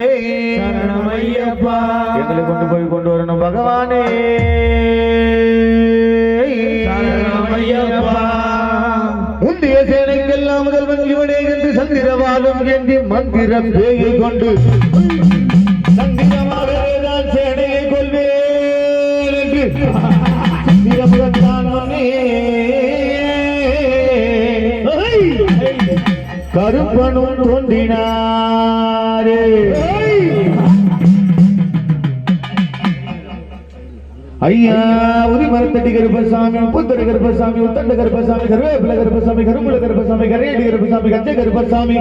எங்களை கொண்டு போய் கொண்டு வரணும் பகவானே. முந்தைய சேனைக்கெல்லாம் முதல்வன் இவனே என்று சந்திரவாலும் ஏந்தி மந்திரம் பேயை கொண்டு. சந்திரமாகவே நான் சேனையை கொள்வேன் என்று. சந்திரமுகத்தான் மன்னே. கருப்பனும் தோன்றினாரே. ஐயா உரி மரத்தடி கருப்பசாமி புத்தர கருப்பசாமி உத்தண்ட கருப்பசாமி கருவேப்பில கருப்பசாமி கரும்புல கருப்பசாமி கரையடி கருப்பசாமி கச்சை கருப்பசாமி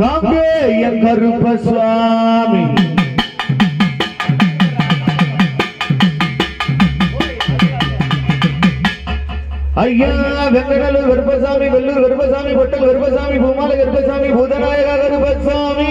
காங்கேய கருப்பசாமி. ஐயா வெங்கடலூர் கருப்பசாமி வெள்ளூர் கருப்பசாமி பொட்டல் கருப்பசாமி பூமால கருப்பசாமி பூதநாயக கருப்பசாமி.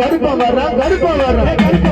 கருப்பா வர்றா கருப்பா வர்றா.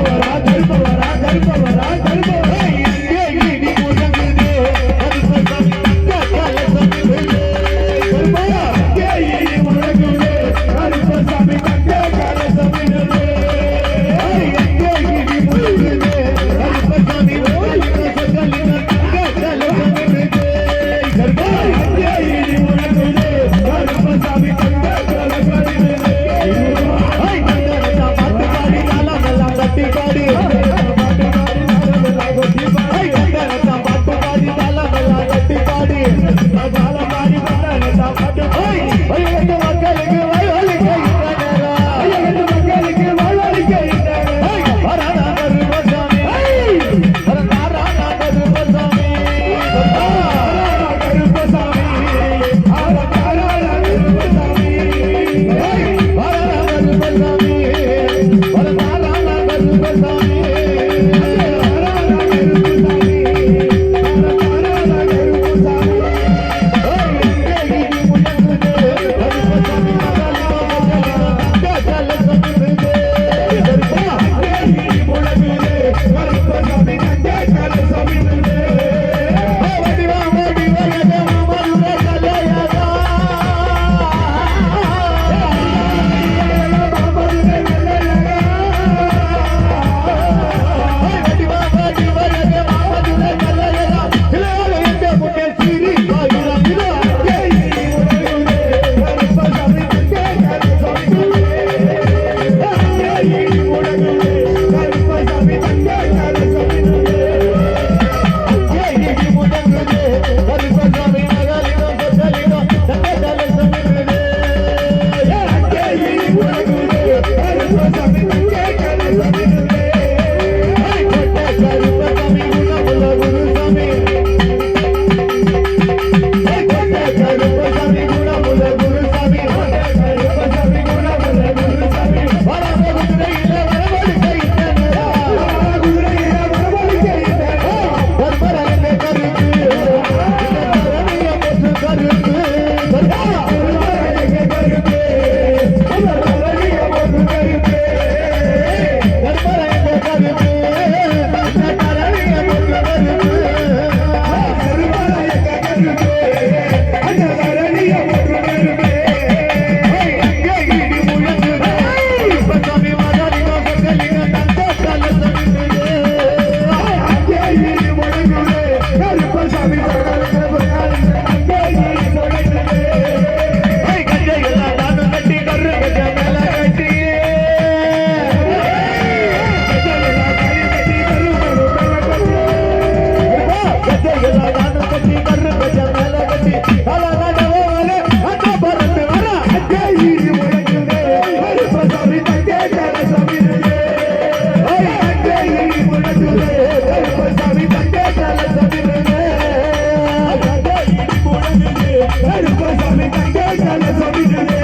Ahí están esos.